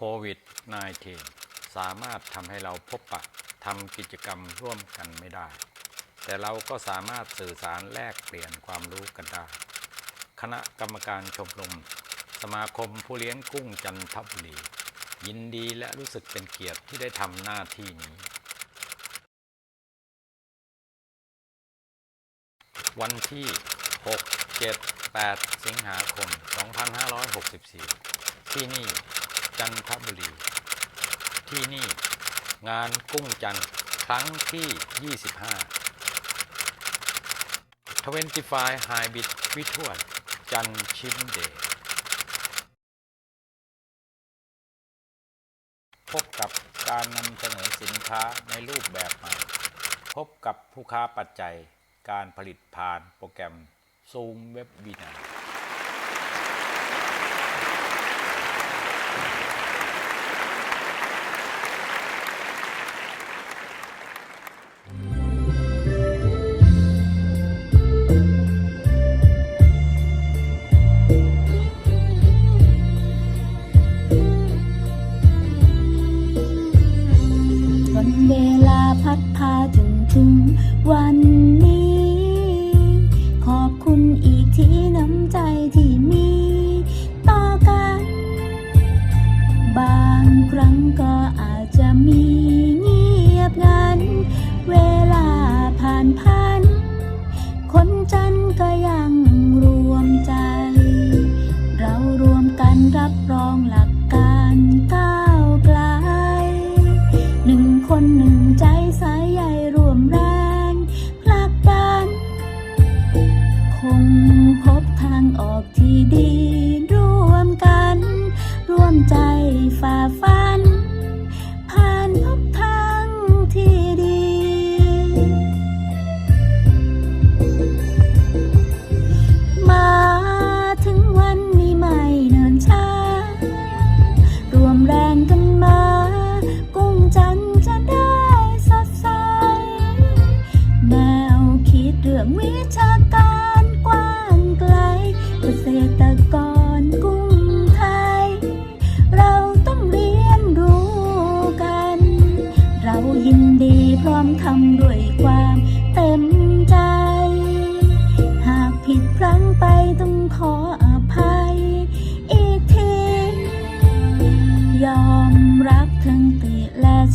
ควิด -19 สามารถทำให้เราพบปะทำกิจกรรมร่วมกันไม่ได้ แต่เราก็สามารถสื่อสารแลกเปลี่ยนความรู้กันได้ คณะกรรมการชมรมสมาคมผู้เลี้ยงกุ้งจันทบุรี ยินดีและรู้สึกเป็นเกียรติที่ได้ทำหน้าที่นี้ วันที่ 6 7 8 สิงหาคม 2564 ที่นี่ จันทบุรี ที่นี่งานกุ้งจันทร์ครั้งที่ 25 25 Hybrid วิทวดจันชินเดย์พบกับการนำเสนอสินค้าในรูปแบบใหม่ พบกับผู้ค้าปัจจัยการผลิตผ่านโปรแกรม Zoom Web เวลาพัดพาจนถึงวันนี้ ขอบคุณอีกที่น้ำใจที่มีต่อกัน บางครั้งก็อาจจะมีเงียบงัน เวลาผ่านพัน คนจันทร์ก็ยังรวมใจ เรารวมกันรับรองหลัก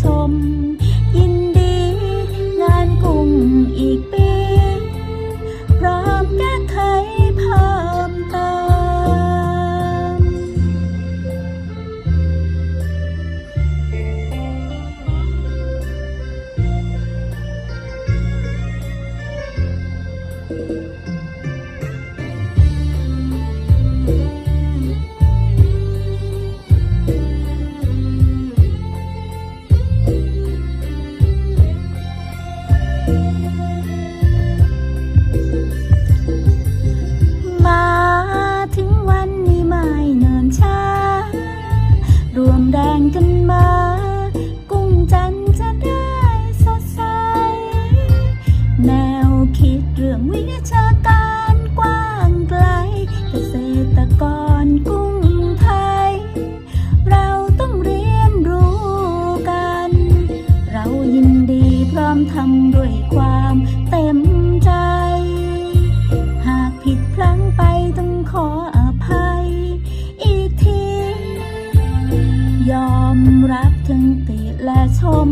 สม ยอมรับทั้งติและชม